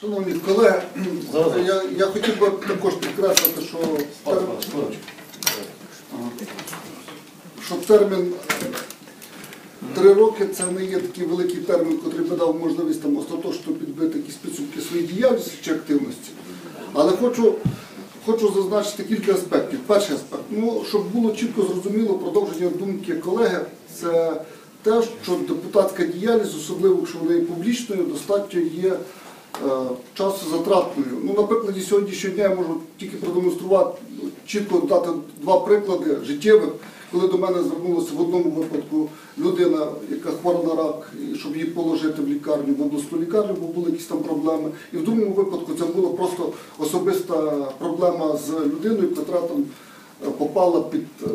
Шановні колеги, я, я хотів би також підкреслити, що, Пане, тер- пане, секундочку. що термін три роки це не є такий великий термін, який би дав можливість там остаточно підбити якісь підсумки своєї діяльності чи активності. Але хочу, хочу зазначити кілька аспектів. Перший аспект, ну, щоб було чітко зрозуміло продовження думки колеги, це те, що депутатська діяльність, особливо якщо вона є публічною, достатньо є часозатратною. Ну, на прикладі сьогоднішнього дня я можу тільки продемонструвати, ну, чітко дати два приклади життєвих, коли до мене звернулася в одному випадку людина, яка хвора на рак, щоб її положити в лікарню, в обласну лікарню, бо були якісь там проблеми. І в другому випадку це була просто особиста проблема з людиною, яка там е, попала під, е,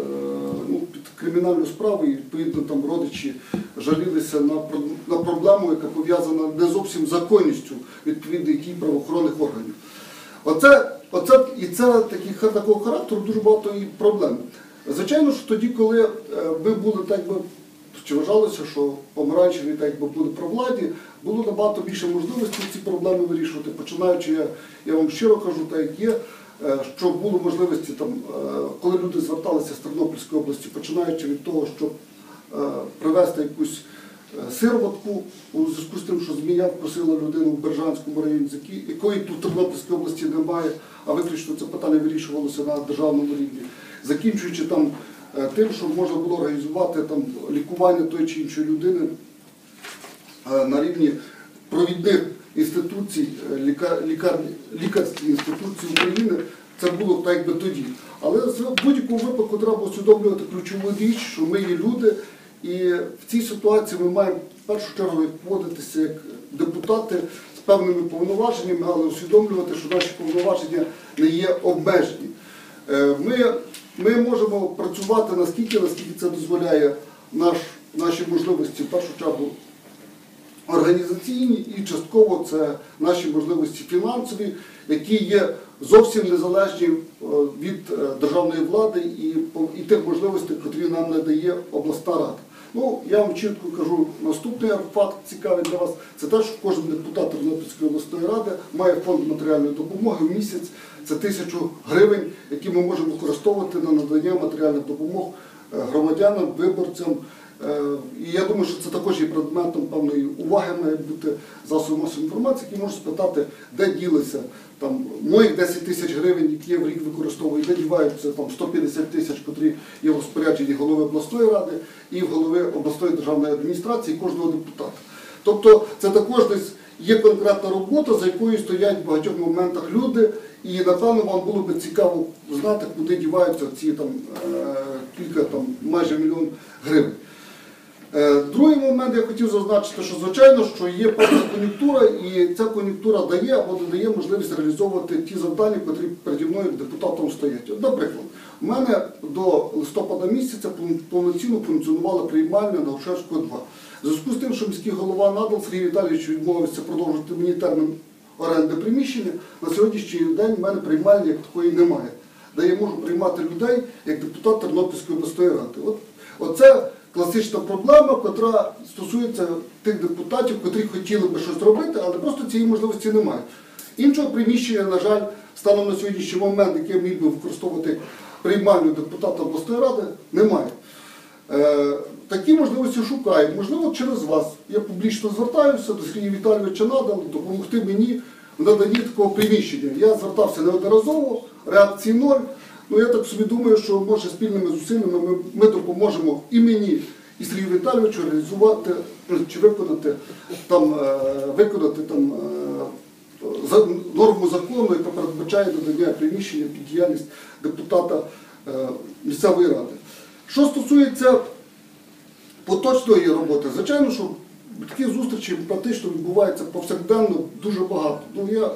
ну, під кримінальну справу, і відповідно там родичі жалілися на, на проблему, яка пов'язана не зовсім законністю відповідно дій правоохоронних органів. Оце, оце, і це такий, такого характеру дуже багато і проблем. Звичайно, що тоді, коли е, ми були так би, чи вважалося, що помаранчеві так би були при владі, було набагато більше можливостей ці проблеми вирішувати, починаючи, я, я вам щиро кажу, так як є, е, що було можливості там, е, коли люди зверталися з Тернопільської області, починаючи від того, щоб привезти якусь сироватку у зв'язку з тим, що змія вкусила людину в Бережанському районі, якої тут в Тернопільській області немає, а виключно це питання вирішувалося на державному рівні, закінчуючи там е, тим, що можна було організувати там лікування тої чи іншої людини е, на рівні провідних інституцій, е, ліка- лікарських інституцій України, це було так якби тоді. Але в будь-якому випадку треба усвідомлювати ключову річ, що ми є люди, і в цій ситуації ми маємо в першу чергу поводитися як депутати з певними повноваженнями, але усвідомлювати, що наші повноваження не є обмежені. Е, Ми, ми можемо працювати наскільки, наскільки це дозволяє наш, наші можливості в першу чергу організаційні і частково це наші можливості фінансові, які є зовсім незалежні е, від е, державної влади і, і тих можливостей, які нам надає обласна рада. Ну, я вам чітко кажу, наступний факт цікавий для вас, це те, що кожен депутат Тернопільської обласної ради має фонд матеріальної допомоги в місяць. Це тисячу гривень, які ми можемо використовувати на надання матеріальних допомог е, громадянам, виборцям. Е, І я думаю, що це також є предметом певної уваги має бути засоби масової інформації, які можуть спитати, де ділися там моїх 10 тисяч гривень, які я в рік використовую, де діваються там 150 тисяч, котрі є в розпорядженні голови обласної ради і в голови обласної державної адміністрації кожного депутата. Тобто це також десь є конкретна робота, за якою стоять в багатьох моментах люди, і напевно вам було би цікаво знати, куди діваються ці там е, кілька там майже мільйон гривень. Е, Другий момент я хотів зазначити, що звичайно, що є певна кон'юнктура, і ця кон'юнктура дає або не дає можливість реалізовувати ті завдання, які переді мною депутатом стоять. Наприклад, у мене до листопада місяця повноцінно функціонувала приймальня на Грушевського 2. В зв'язку з тим, що міський голова надал Сергій Віталійович відмовився продовжити мені термін оренди приміщення, на сьогоднішній день в мене приймальні як такої немає, де я можу приймати людей як депутат Тернопільської обласної ради. От, оце класична проблема, яка стосується тих депутатів, котрі хотіли би щось робити, але просто цієї можливості немає. Іншого приміщення, на жаль, станом на сьогоднішній момент, яке міг би використовувати приймальню депутата обласної ради, немає. Е, Такі можливості шукаю. Можливо, через вас. Я публічно звертаюся до Сергія Віталійовича надал допомогти мені в наданні такого приміщення. Я звертався неодноразово, реакції ноль. Ну я так собі думаю, що може спільними зусиллями ми, ми допоможемо і мені, і Сергію Віталійовичу реалізувати чи виконати там, е, виконати там. е, норму закону, яка передбачає додання приміщення під діяльність депутата е, місцевої ради. Що стосується поточної роботи, звичайно, що такі зустрічі практично відбуваються повсякденно дуже багато. Ну, я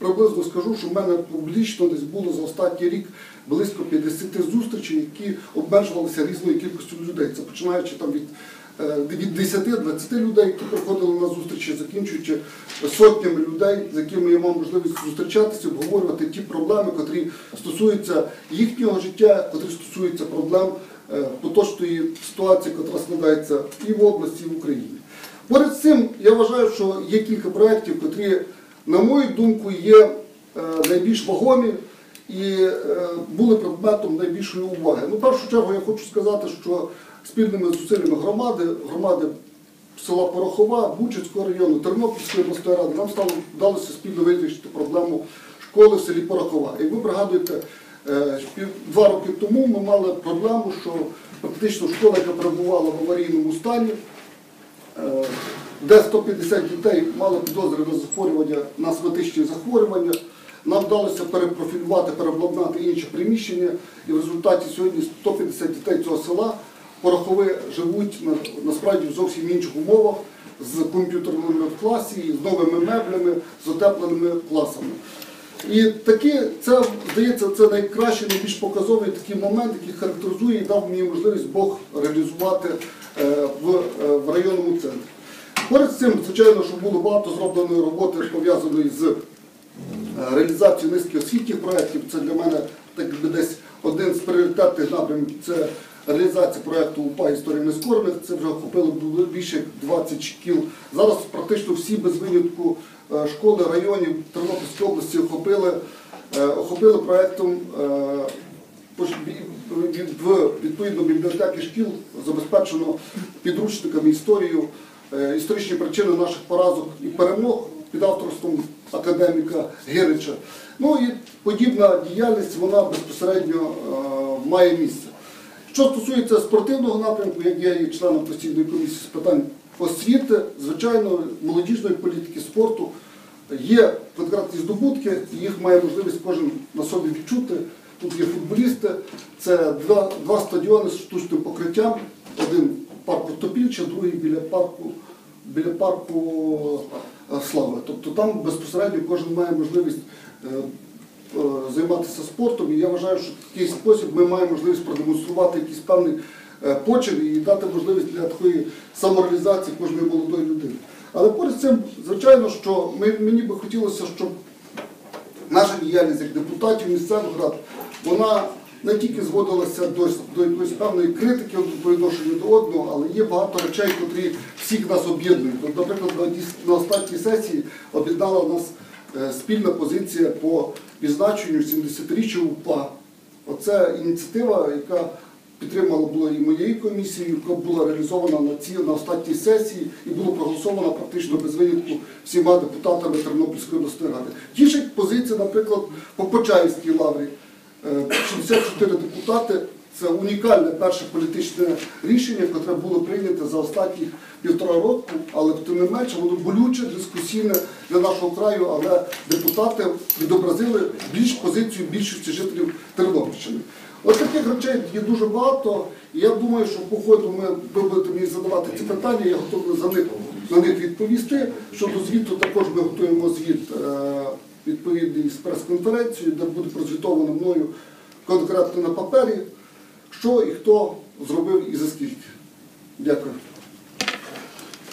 приблизно скажу, що в мене публічно десь було за останній рік близько 50 зустрічей, які обмежувалися різною кількістю людей. Це починаючи там від е, від 10-20 людей, які приходили на зустрічі, закінчуючи сотнями людей, з якими я мав можливість зустрічатися, обговорювати ті проблеми, які стосуються їхнього життя, які стосуються проблем е, поточної ситуації, яка складається і в області, і в Україні. Поряд з цим я вважаю, що є кілька проєктів, які на мою думку, є е, найбільш вагомі і е, були предметом найбільшої уваги. Ну, в першу чергу я хочу сказати, що спільними зусиллями громади, громади села Порохова, Бучицького району, Тернопільської обласної ради, нам стало вдалося спільно вирішити проблему школи в селі Порохова. Як ви пригадуєте, е, два роки тому ми мали проблему, що практично школа, яка перебувала в аварійному стані, де 150 дітей мали підозри на захворювання на соматичні захворювання. Нам вдалося перепрофілювати, переобладнати інші приміщення, і в результаті сьогодні 150 дітей цього села порохове живуть на, насправді в зовсім інших умовах з комп'ютерними в класі, з новими меблями, з утепленими класами. І такі, це здається, це найкращий, найбільш показовий такий момент, який характеризує і дав мені можливість Бог реалізувати е, е, в районному центрі. Поряд з цим, звичайно, що було багато зробленої роботи пов'язаної з е, реалізацією низки освітніх проєктів. Це для мене так би десь один з пріоритетних напрямків. Це реалізація проєкту УПА історії нескорених. Це вже охопило більше 20 шкіл. Зараз практично всі без винятку е, школи районів Тернопільської області охопили, е, охопили проєктом. в відповідно бібліотеки шкіл забезпечено підручниками історію, історичні причини наших поразок і перемог під авторством академіка Гирича. Ну і подібна діяльність вона безпосередньо е, має місце. Що стосується спортивного напрямку, як я є членом постійної комісії з питань освіти, звичайно, молодіжної політики, спорту, є конкретні здобутки, їх має можливість кожен на собі відчути. Тут є футболісти, це два, два стадіони з штучним покриттям, один парку Топільча, другий біля парку, біля парку е, Слави. Тобто там безпосередньо кожен має можливість е, е, займатися спортом. І я вважаю, що в такий спосіб ми маємо можливість продемонструвати якийсь певний почин і дати можливість для такої самореалізації кожної молодої людини. Але поряд з цим, звичайно, що мені би хотілося, щоб наша діяльність як депутатів місцевих рад, вона не тільки зводилася до, до якоїсь певної критики по відношенню до одного, але є багато речей, котрі всіх нас об'єднують. Наприклад, на, останній сесії об'єднала нас е, спільна позиція по відзначенню 70-річчя УПА. Оце ініціатива, яка підтримала була і моєї комісії, яка була реалізована на цій на останній сесії і була проголосована практично без винятку всіма депутатами Тернопільської обласної ради. Тішить позиція, наприклад, по Почаївській лаврі. Е, 64 депутати. Це унікальне перше політичне рішення, яке було прийнято за останні півтора року, але тим не менше воно болюче, дискусійне для нашого краю, але депутати відобразили більш позицію більшості жителів Тернопільщини. Ось таких речей є дуже багато, і я думаю, що по ходу ми ви будете мені задавати ці питання, я готовий за них них відповісти. Щодо звіту також ми готуємо звіт відповідний з прес-конференцією, де буде прозвітовано мною конкретно на папері, що і хто зробив і за скільки. Дякую.